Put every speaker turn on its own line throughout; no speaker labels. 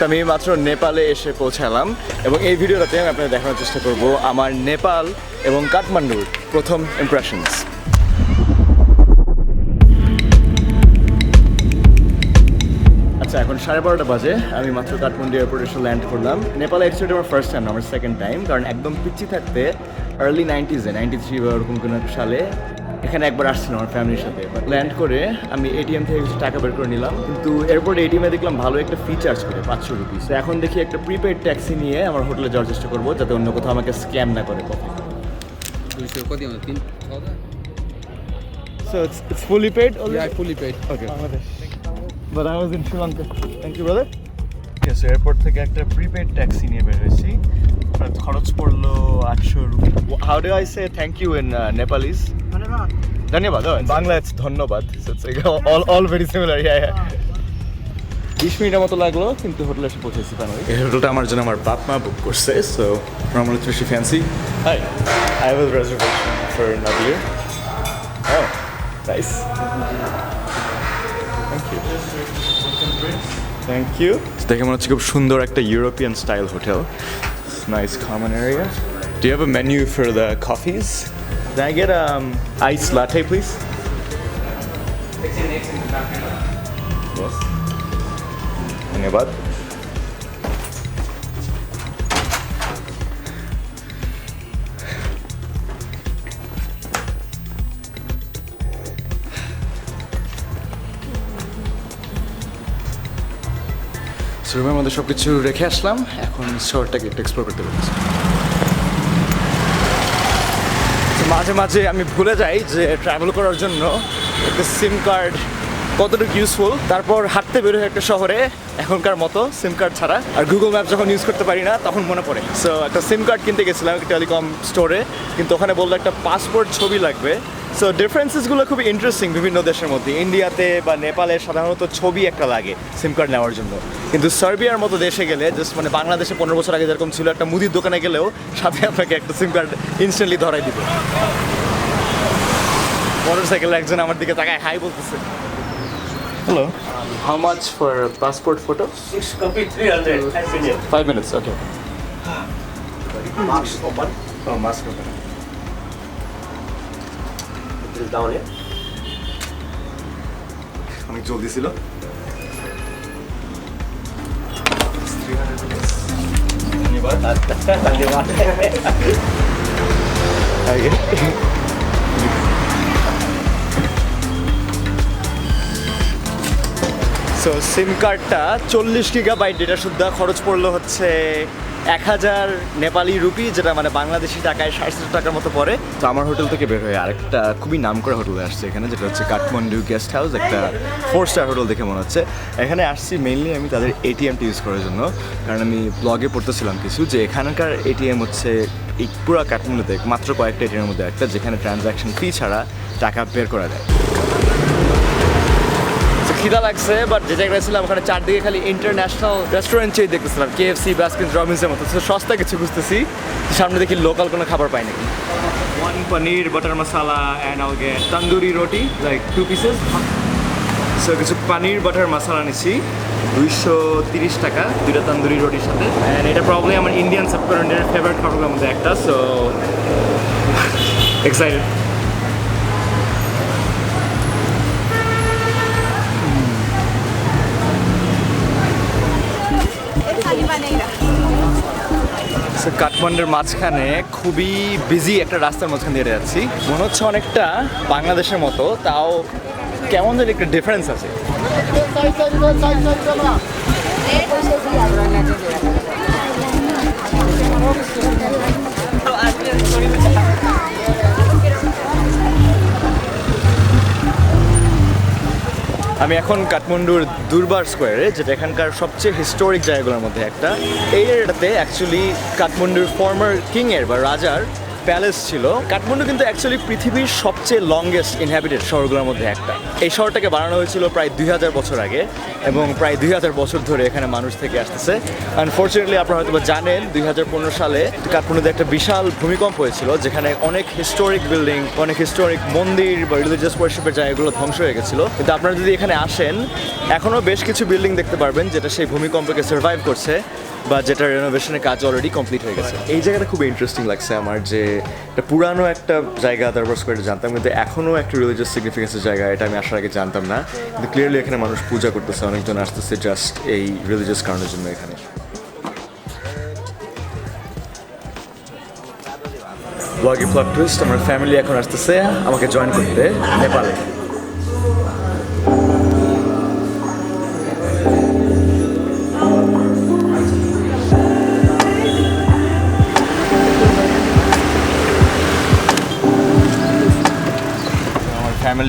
So, আমি মাত্র নেপালে এসে পৌঁছালাম এবং এই ভিডিওটাতে আমি আপনাদের দেখানোর চেষ্টা করব আমার নেপাল এবং কাঠমান্ডুর প্রথম ইমপ্রেশনস আচ্ছা এখন সাড়ে বারোটা বাজে আমি মাত্র কাঠমান্ডু এয়ারপোর্টে এসে ল্যান্ড করলাম। নেপালে অ্যাকচুয়ালি আমার ফার্স্ট টাইম আমার সেকেন্ড টাইম কারণ একদম পিচ্ছি থাকতে আর্লি নাইনটিজে নাইনটি থ্রি বা ওরকম কোনো সালে এখানে একবার আসছিলাম আমার ফ্যামিলির সাথে। ল্যান্ড করে আমি এটিএম থেকে কিছু টাকা বের করে নিলাম। কিন্তু এরপর এটিএমে দেখলাম ভালো একটা ফি চার্জ করে পাঁচশো রুপিস তো এখন দেখি একটা প্রিপেড ট্যাক্সি নিয়ে আমার হোটেলে যাওয়ার চেষ্টা করব যাতে অন্য কোথাও আমাকে স্ক্যাম না করে কখন। কত তিন থেকে একটা প্রিপেড ট্যাক্সি নিয়ে বের হয়েছি। আর খরচ পড়ল আটশো rupee how do I say thank you in Nepalese ধন্যবাদ oh, বাংলা it's ধন্যবাদ So it's like all, all very similar, yeah, yeah. বিশ মিনিটের মতো লাগল কিন্তু হোটেলে এসে পৌঁছেছি ফাইনালি এই হোটেলটা আমার জন্য আমার বাপ মা বুক করছে সো আমার হচ্ছে বেশি fancy hi I have reservation for Nadir Oh, nice. Thank you. Thank you. দেখে মনে হচ্ছে খুব সুন্দর একটা European style hotel nice common area. Do you have a menu for the coffees? Can I get um iced latte, please? Yes. রুমের মধ্যে সব কিছু রেখে আসলাম। এখন শহরটাকে একটু এক্সপ্লোর করতে পারছি মাঝে মাঝে আমি ভুলে যাই যে ট্রাভেল করার জন্য একটা সিম কার্ড কতটুকু ইউজফুল তারপর হাঁটতে বের হয়ে একটা শহরে এখনকার মতো সিম কার্ড ছাড়া। আর গুগল ম্যাপ যখন ইউজ করতে পারি না, তখন মনে পড়ে। সো একটা সিম কার্ড কিনতে গেছিলাম একটা টেলিকম স্টোরে কিন্তু ওখানে বলল একটা পাসপোর্ট ছবি লাগবে। সো ডিফারেন্সেসগুলো খুবই ইন্টারেস্টিং বিভিন্ন দেশের মধ্যে। ইন্ডিয়াতে বা নেপালে সাধারণত ছবি একটা লাগে সিম কার্ড নেওয়ার জন্য। কিন্তু সার্বিয়ার মতো দেশে গেলে জাস্ট মানে বাংলাদেশে পনেরো বছর আগে যেরকম ছিল একটা মুদির দোকানে গেলেও সাথে আপনাকে একটা সিম কার্ড ইনস্ট্যান্টলি ধরাই দিবে। মোটর সাইকেল একজন আমার দিকে তাকায় হাই বলতেছে। Hello how much for passport photo
Six copy, 300. I finished.
Five minutes okay
Marks open.
ও মাস্ক ওপেন
তাহলে?
অনেক জলদি ছিল। ধন্যবাদ। ধন্যবাদ। সো সিম কার্ডটা চল্লিশ গিগা বাইট ডেটা সুদ্ধা খরচ পড়ল হচ্ছে এক হাজার নেপালি রুপি, যেটা মানে বাংলাদেশি টাকায় সাড়ে চারশো টাকার মতো পড়ে। তো আমার হোটেল থেকে বের হয়ে আরেকটা খুবই নাম করা হোটেলে আসছে এখানে, যেটা হচ্ছে কাঠমান্ডু গেস্ট হাউস একটা ফোর স্টার হোটেল দেখে মনে হচ্ছে। এখানে আসছি মেইনলি আমি তাদের এটিএমটি ইউজ করার জন্য, কারণ আমি ব্লগে পড়তেছিলাম কিছু, যে এখানকার এটিএম হচ্ছে এই পুরো কাঠমান্ডুতে মাত্র কয়েকটা এটিএমের মধ্যে একটা, যেখানে ট্রানজ্যাকশন ফি ছাড়া টাকা বের করা যায়। খিদা লাগছে বাট যে জায়গায় ছিলাম, ওখানে চারদিকে খালি ইন্টারন্যাশনাল রেস্টুরেন্ট চেয়ে দেখতেছিলাম কেএফসি বাস্কিন্স রবিন্সের মতো। সস্তা কিছু খুঁজতেছি, সামনে দেখি লোকাল কোনো খাবার পাই নাকি। Paneer butter masala and I'll get tandoori roti like two pieces so কিছু পানির বাটার মশালা নিচ্ছি, দুইশো তিরিশ টাকা, দুইটা তন্দুরি রুটির সাথে। অ্যান্ড এটা প্রবলেম আমার ইন্ডিয়ান সাবকন্টিনেন্টের ফেভারিট খাবারের মধ্যে একটা সো এক্সাইটেড So, কাঠমান্ডুর মাঝখানে খুবই বিজি একটা রাস্তার মাঝখান দিয়ে যাচ্ছি। মনে হচ্ছে অনেকটা বাংলাদেশের মতো তাও কেমন যেন একটা ডিফারেন্স আছে। আমি এখন কাঠমান্ডুর দুর্বার স্কোয়ারে, যেটা এখানকার সবচেয়ে হিস্টোরিক জায়গাগুলোর মধ্যে একটা। এই এরিয়াটাতে অ্যাকচুয়ালি কাঠমান্ডুর ফর্মার কিংয়ের বা রাজার প্যালেস ছিল। কাঠমান্ডু কিন্তু অ্যাকচুয়ালি পৃথিবীর সবচেয়ে লংগেস্ট ইনহ্যাবিটেড শহরগুলোর মধ্যে একটা। এই শহরটাকে বানানো হয়েছিল প্রায় দুই হাজার বছর আগে এবং প্রায় দুই হাজার বছর ধরে এখানে মানুষ থেকে আসতেছে। আনফর্চুনেটলি আপনারা হয়তো জানেন, দুই হাজার পনেরো সালে কাঠমান্ডুতে একটা বিশাল ভূমিকম্প হয়েছিল, যেখানে অনেক হিস্টোরিক বিল্ডিং অনেক হিস্টোরিক মন্দির বা রিলিজিয়াস ওয়ার্শিপের জায়গাগুলো ধ্বংস হয়ে গেছিল। কিন্তু আপনারা যদি এখানে আসেন, এখনও বেশ কিছু বিল্ডিং দেখতে পারবেন, যেটা সেই ভূমিকম্পকে সার্ভাইভ করছে। বা যেটা রেনোভেশনের কাজ অলরেডি কমপ্লিট হয়ে গেছে। এই জায়গাটা খুব ইন্টারেস্টিং লাগছে আমার যে এটা পুরানো একটা জায়গা দারবার স্কোয়ারে জানতাম, কিন্তু এখনও একটা রিলিজিয়াস সিগনিফিকেন্সের জায়গা, এটা আমি আসার আগে জানতাম না। কিন্তু ক্লিয়ারলি এখানে মানুষ পূজা করতেছে, অনেকজন আসতেছে জাস্ট এই রিলিজিয়াস কারণের জন্য এখানে। ব্লগি প্লট টুইস্ট আমার ফ্যামিলি এখন আসতেছে, আমাকে জয়েন করতে, নেপালে।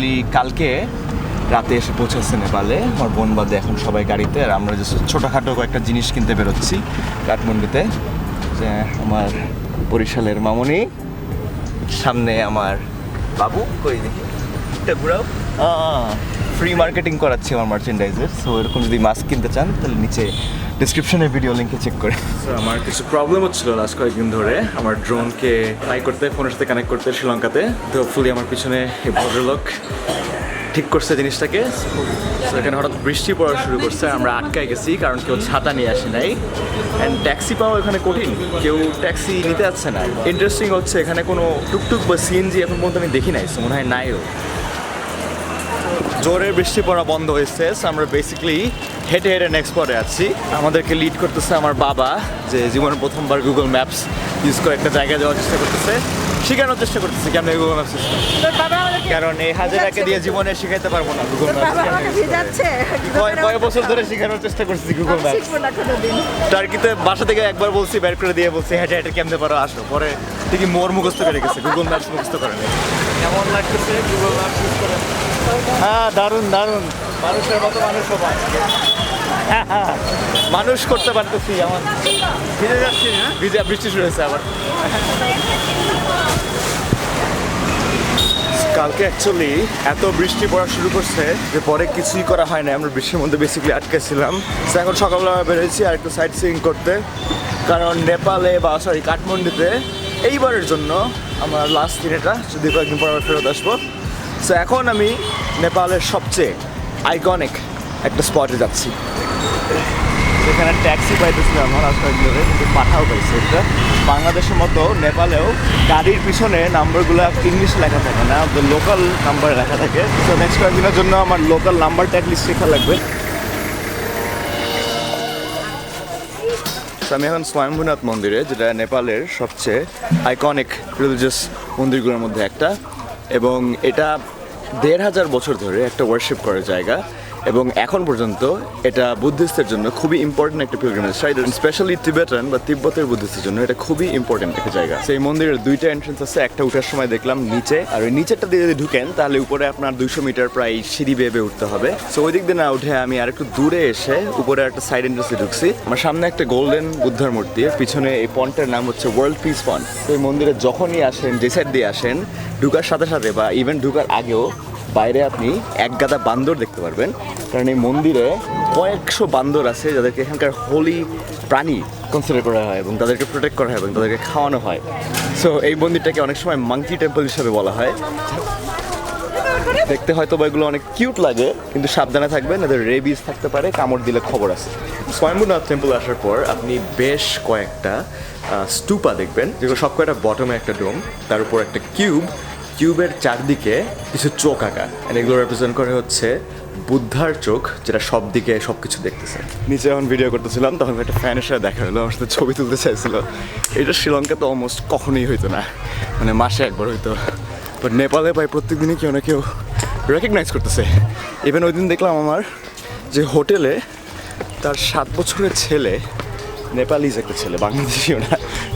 ফ্যামিলি কালকে রাতে এসে পৌঁছেছে নেপালে। আমার বোন বাদে এখন সবাই গাড়িতে, আর আমরা যে ছোটোখাটো কয়েকটা জিনিস কিনতে বেরোচ্ছি কাঠমান্ডুতে। যে আমার বরিশালের মামনি, সামনে আমার বাবু, কই দেখি? ঘুরাও। ফ্রি মার্কেটিং করাচ্ছি আমার মার্চেন্ডাইজের সো এরকম যদি মাস্ক কিনতে চান, তাহলে নিচে ডিসক্রিপশনে ভিডিও লিঙ্কে চেক করে। আমার কিছু প্রবলেম হচ্ছিল লাস্ট কয়েকদিন ধরে। আমার ড্রোনকে ট্রাই করতে ফোনের সাথে কানেক্ট করতে শ্রীলঙ্কাতে। তো ফুলি আমার পিছনে ভদ্রলোক ঠিক করছে জিনিসটাকে। এখানে হঠাৎ বৃষ্টি পড়া শুরু করছে। আমরা আটকায় গেছি, কারণ কেউ ছাতা নিয়ে আসে নাই। অ্যান্ড ট্যাক্সি পাওয়া এখানে কঠিন। কেউ ট্যাক্সি নিতে যাচ্ছে না। ইন্টারেস্টিং হচ্ছে, এখানে কোনো টুকটুক বা সিএনজি এখন পর্যন্ত আমি দেখি নাই মনে হয় নাইও। জোরে বৃষ্টি পড়া বন্ধ হয়েছে আমরা বেসিক্যালি হেঁটে হেঁটে নেক্সট পরে আছি। আমাদেরকে লিড করতেছে আমার বাবা, যে জীবনে প্রথমবার গুগল ম্যাপস ইউজ করে একটা জায়গায় যাওয়ার চেষ্টা করতেছে। শেখানোর চেষ্টা করতেছে কেমন গুগল ম্যাপস কারণ এই হাজারাকে দিয়ে জীবনে শিখাইতে পারব না গুগল
আমাকে
কয় বছর ধরে শেখানোর চেষ্টা করছি গুগল
কোনোদিন।
টার্কিতে বাসা থেকে একবার বলছি বের করে দিয়ে বলছি হেঁটে হেঁটে কেমনে পারো আসো। পরে ঠিকই মোর মুখস্থ করে গেছে গুগল ম্যাপস মুখস্থ করে নেই। কেমন লাগতেছে গুগল ইউজ করে? হ্যাঁ দারুণ দারুণ। মানুষের মতো মানুষ সবাই মানুষ করতে পারতেছি আমার ভিজে যাচ্ছি না ভিজে বৃষ্টি শুরু হয়েছে আবার। কালকে অ্যাকচুয়ালি এত বৃষ্টি পড়া শুরু করছে যে পরে কিছুই করা হয় না আমরা বৃষ্টির মধ্যে বেসিক্যালি আটকে ছিলাম তো এখন সকালবেলা বেরোয়েছি আর একটু সাইট সিইং করতে। কারণ নেপালে বা সরি কাঠমান্ডুতে এইবারের জন্য আমার লাস্ট দিন এটা। যদি কয়েকদিন পর আবার ফেরত আসব। সো এখন আমি নেপালের সবচেয়ে আইকনিক একটা স্পটে যাচ্ছি। সেখানে ট্যাক্সি পাইতেছিলাম আমার আজকাল ধরে কিন্তু পাঠাও পাইছে। এটা বাংলাদেশের মতো নেপালেও গাড়ির পিছনে নাম্বারগুলো ইংলিশ লেখা থাকে না লোকাল নাম্বার লেখা থাকে। তো নেক্সট কয়েকদিনের জন্য আমার লোকাল নাম্বারটা অ্যাটলিস্ট শেখা লাগবে। আমি এখন স্বয়ম্ভুনাথ মন্দিরে, যেটা নেপালের সবচেয়ে আইকনিক রিলিজিয়াস মন্দিরগুলোর মধ্যে একটা। এবং এটা দেড় হাজার বছর ধরে একটা ওয়ার্শিপ করার জায়গা। এবং এখন পর্যন্ত এটা বুদ্ধিস্টের জন্য খুবই ইম্পর্টেন্ট একটা পিলগ্রিমেজ স্পেশালি তিবেটান বা তিব্বতের বুদ্ধিস্টের জন্য এটা খুবই ইম্পর্টেন্ট একটা জায়গা। সেই মন্দিরের দুইটা এন্ট্রেন্স আছে, একটা উঠার সময় দেখলাম নিচে, আর ওই নিচেরটা দিয়ে যদি ঢুকেন, তাহলে উপরে আপনার দুইশো মিটার প্রায় সিঁড়ি বেয়ে উঠতে হবে। সো ওই দিক দিয়ে না উঠে আমি আর একটু দূরে এসে উপরে একটা সাইড এন্ট্রেন্সে ঢুকছি। আমার সামনে একটা গোল্ডেন বুদ্ধার মূর্তি পিছনে এই পন্টের নাম হচ্ছে ওয়ার্ল্ড পিস পন্ট এই মন্দিরে যখনই আসেন, যে সাইড দিয়ে আসেন, ঢুকার সাথে সাথে বা ইভেন ঢুকার আগেও বাইরে আপনি এক গাদা বান্দর দেখতে পারবেন। কারণ এই মন্দিরে কয়েকশো বান্দর আছে যাদেরকে এখানকার হোলি প্রাণী কনসিডার করা হয় এবং তাদেরকে প্রোটেক্ট করা হয় এবং তাদেরকে খাওয়ানো হয়। সো এই মন্দিরটাকে অনেক সময় মাংকি টেম্পল হিসাবে বলা হয়। দেখতে হয়তো বা এগুলো অনেক কিউট লাগে, কিন্তু সাবধানে থাকবেন, এদের রেবিস থাকতে পারে, কামড় দিলে খবর আছে। স্বয়ম্ভূনাথ টেম্পল আসার পর আপনি বেশ কয়েকটা স্টুপা দেখবেন, যেগুলো সব কয়েকটা বটমে একটা ডোম তার উপর একটা কিউব কিউবের চারদিকে কিছু চোখ আঁকা। এগুলো রিপ্রেজেন্ট করে হচ্ছে বুদ্ধার চোখ, যেটা সব দিকে সব কিছু দেখতেছে। নিচে যখন ভিডিও করতেছিলাম, তখন একটা ফ্যানের সাথে দেখা হলো, আমার সাথে ছবি তুলতে চাইছিল। এটা শ্রীলঙ্কাতে অলমোস্ট কখনোই হইতো না। মানে মাসে একবার হইতো। বাট নেপালে প্রায় প্রত্যেক দিনই কেউ না কেউ রেকগনাইজ করতেছে। ইভেন ওই দিন দেখলাম আমার যে হোটেলে তার সাত বছরের ছেলে নেপালিজ একটা ছেলে বাংলাদেশিও না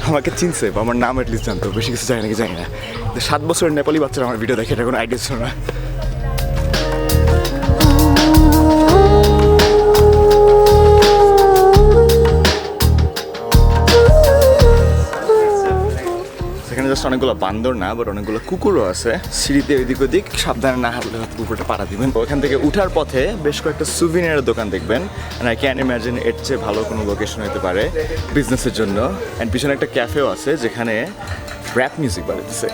আমাকে চিনছে, বা আমার নাম অ্যাটলিস্ট জানতো, বেশি কিছু জানি নাকি জানি না। সাত বছরের নেপালি বাচ্চারা আমার ভিডিও দেখে, এটা কোনো আইডিয়া ছিল না। অনেকগুলো বান্দর না বাট অনেকগুলো কুকুরও আছে। সিঁড়িতে ওইদিক ওদিক সাবধানে না হাঁটলে কুকুরটা পাড়া দিবেন। ওখান থেকে উঠার পথে বেশ কয়েকটা সুভিনিয়ারের দোকান দেখবেন। আই ক্যান ইমাজিন এর চেয়ে ভালো কোনো লোকেশন হতে পারে বিজনেসের জন্য। অ্যান্ড পিছনে একটা ক্যাফেও আছে যেখানে র্যাপ মিউজিক বাজাতেছে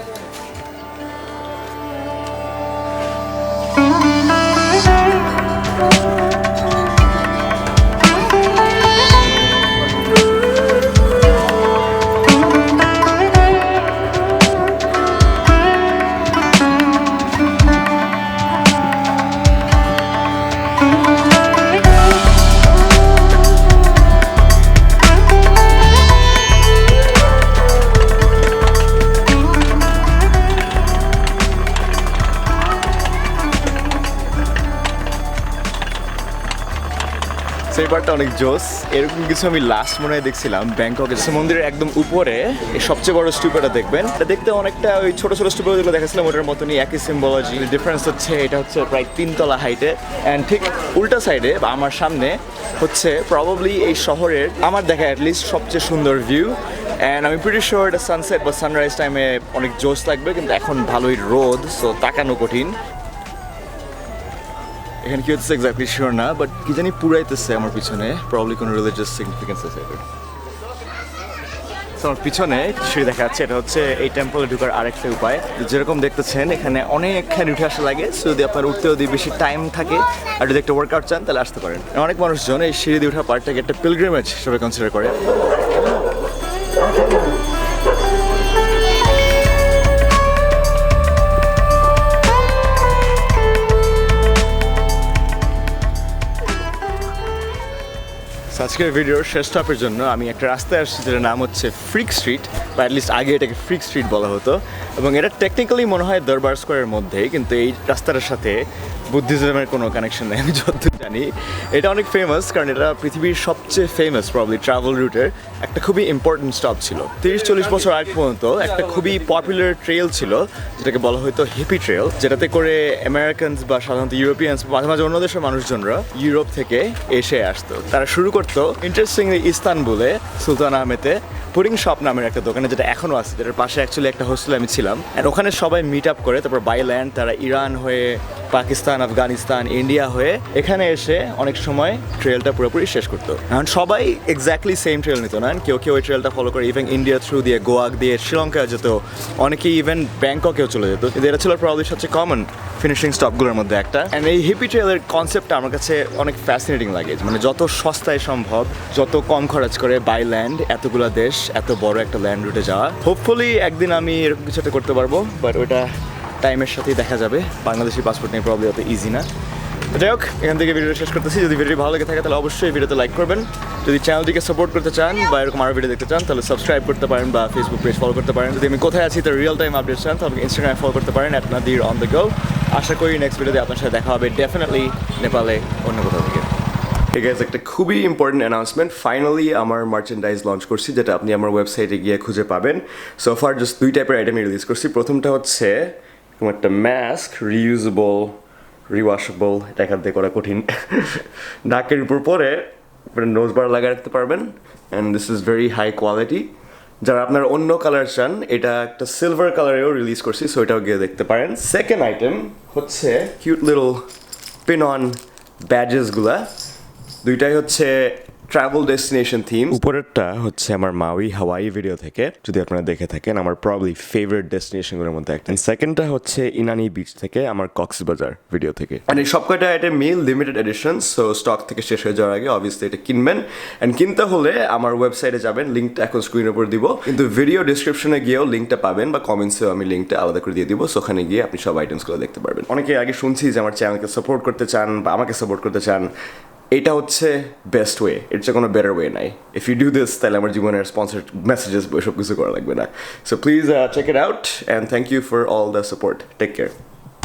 সেই পার্টটা অনেক জোস। এরকম কিছু আমি লাস্ট মনে হয় দেখছিলাম, ব্যাংককে মন্দিরের একদম উপরে সবচেয়ে বড় স্টুপেটা দেখবেন। দেখতে অনেকটা ওই ছোট ছোট স্টুপে যেগুলো দেখাচ্ছিলাম, ওটার মতনই একই সিম্বলজি ডিফারেন্স হচ্ছে এটা হচ্ছে প্রায় তিনতলা হাইটে অ্যান্ড ঠিক উল্টা সাইডে বা আমার সামনে হচ্ছে প্রবাবলি এই শহরের আমার দেখা অ্যাটলিস্ট সবচেয়ে সুন্দর ভিউ অ্যান্ড আমি প্রিটি শিওর এটা সানসেট বা সানরাইজ টাইমে অনেক জোস লাগবে, কিন্তু এখন ভালোই রোদ সো তাকানো কঠিন। এখানে কি হচ্ছে এক্স্যাক্টলি শিওর না বাট কি জানি পুরাইতেছে আমার পিছনে প্রবলি কোনো রিলিজিয়াস সিগনিফিকেন্স আছে আমার পিছনে সিঁড়ি দেখা যাচ্ছে, এটা হচ্ছে এই টেম্পলে ঢুকার আরেকটা উপায়। যেরকম দেখতেছেন, এখানে অনেকখানি উঠে আসা লাগে যদি আপনার উঠতে যদি বেশি টাইম থাকে, আর যদি একটা ওয়ার্কআউট চান, তাহলে আসতে পারেন। অনেক মানুষজন এই সিঁড়ি দিয়ে ওঠা পার্টটাকে একটা পিলগ্রিমেজ হিসেবে কনসিডার করে। আজকের ভিডিওর শেষ স্টপের জন্য আমি একটা রাস্তায় আসছি যেটার নাম হচ্ছে ফ্রিক স্ট্রিট বা অ্যাটলিস্ট আগে এটাকে ফ্রিক স্ট্রিট বলা হতো। এবং এটা টেকনিক্যালি মনে হয় দরবার স্কোয়ারের মধ্যেই, কিন্তু এই রাস্তাটার সাথে বুদ্ধিজমের কোনো কানেকশন নেই, আমি যতদূর জানি। এটা অনেক ফেমাস কারণ এটা পৃথিবীর সবচেয়ে ফেমাস প্রবলি ট্রাভেল রুটের একটা খুবই ইম্পর্টেন্ট স্টপ ছিল। তিরিশ, চল্লিশ বছর আগ পর্যন্ত একটা খুবই পপুলার ট্রেল ছিল, যেটাকে বলা হতো হিপি ট্রেল যেটাতে করে আমেরিকানস বা সাধারণত ইউরোপিয়ানস মাঝে মাঝে অন্য দেশের মানুষজনরা ইউরোপ থেকে এসে আসতো। তারা শুরু করতো ইন্টারেস্টিংলি ইস্তানবুলে সুলতান আহমেদে পুডিং শপ নামের একটা দোকানে, যেটা এখনও আছে, যেটার পাশে অ্যাকচুয়ালি একটা হোস্টেলে আমি ছিলাম। আর ওখানে সবাই মিট আপ করে, তারপর বাই ল্যান্ড তারা ইরান হয়ে পাকিস্তান, আফগানিস্তান, ইন্ডিয়া হয়ে এখানে এসে অনেক সময় ট্রেলটা পুরোপুরি শেষ করতো। কারণ সবাই এক্স্যাক্টলি সেম ট্রেল নিত না। কেউ কেউ ওই ট্রেলটা ফলো করে ইভেন ইন্ডিয়া থ্রু দিয়ে গোয়া দিয়ে শ্রীলঙ্কা যেত। অনেকেই ইভেন ব্যাংককেও চলে যেত। এটা ছিল প্রবলি সবচেয়ে কমন ফিনিশিং স্টপগুলোর মধ্যে একটা। অ্যান্ড এই হিপি ট্রেলের কনসেপ্টটা আমার কাছে অনেক ফ্যাসিনেটিং লাগে। মানে যত সস্তায় সম্ভব, যত কম খরচ করে বাই ল্যান্ড এতগুলো দেশ, এত বড় একটা ল্যান্ড রুটে যাওয়া। হোপফুলি একদিন আমি এরকম কিছু একটা করতে পারব বাট ওটা টাইমের সাথেই দেখা যাবে। বাংলাদেশি পাসপোর্ট নিয়ে প্রবলেম অত ইজি না। যাই হোক, এখান থেকে ভিডিও শেষ করতেছি। যদি ভিডিও ভালো লাগে থাকে, তাহলে অবশ্যই ভিডিওতে লাইক করবেন। যদি চ্যানেলটিকে সাপোর্ট করতে চান বা এরকম আরও ভিডিও দেখতে চান, তাহলে সাবস্ক্রাইব করতে পারেন বা ফেসবুক পেজ ফলো করতে পারেন। যদি আমি কোথায় আছি, তার রিয়েল টাইম আপডেট চান, তাহলে ইনস্টাগ্রামে ফলো করতে পারেন at Nadir on the go আশা করি নেক্সট ভিডিওতে আপনার সাথে দেখা হবে ডেফিনেটলি নেপালে অন্য কোথাও থেকে। ঠিক আছে একটা খুবই ইম্পর্টেন্ট অ্যানাউন্সমেন্ট ফাইনালি আমার মার্চেন্ডাইজ লঞ্চ করছি, যেটা আপনি আমার ওয়েবসাইটে গিয়ে খুঁজে পাবেন। সোফার জাস্ট দুই টাইপের আইটেম রিলিজ করছি। প্রথমটা হচ্ছে এরকম একটা মাস্ক রিউজেবল রিওয়াশেবল এটা এখান থেকে করা কঠিন। নাকের উপর পরে নোজ বার লাগিয়ে রাখতে পারবেন। And this is very high quality যারা আপনার অন্য কালার চান, এটা একটা সিলভার কালারেও রিলিজ করছি সো এটাও গিয়ে দেখতে পারেন। সেকেন্ড আইটেম হচ্ছে কিউট লিটল পিন অন ব্যাজেসগুলা দুইটাই হচ্ছে ট্রাভেল ডেস্টিনেশন থিম উপরেরটা হচ্ছে আমার মাউই হাওয়াই ভিডিও থেকে যদি আপনারা দেখে থাকেন আমার প্রবলি ফেভারিট ডেস্টিনেশনগুলোর মধ্যে একটা। সেকেন্ডটা হচ্ছে ইনানি বিচ থেকে আমার কক্সবাজার ভিডিও থেকে। মানে সবকটা এটা মিল লিমিটেড এডিশন সো স্টক থেকে শেষ হয়ে যাওয়ার আগে অবভিয়াসলি এটা কিনবেন। অ্যান্ড কিনতে হলে আমার ওয়েবসাইটে যাবেন লিঙ্কটা এখন স্ক্রিনের উপর দিব। কিন্তু ভিডিও ডিসক্রিপশনে গিয়েও লিঙ্কটা পাবেন বা কমেন্টসেও আমি লিঙ্কটা আলাদা করে দিয়ে দিব। সো ওখানে গিয়ে আপনি সব আইটেমসগুলো দেখতে পারবেন। অনেকে আগে শুনছি যে আমার চ্যানেলকে সাপোর্ট করতে চান বা আমাকে সাপোর্ট করতে চান। এটা হচ্ছে বেস্ট ওয়ে এর চেয়ে কোনো বেটার ওয়ে নাই। ইফ ইউ ডু দিস তাহলে আমার জীবনের স্পন্সার মেসেজেস সব কিছু করা লাগবে না। So please check it out and thank you for all the support take care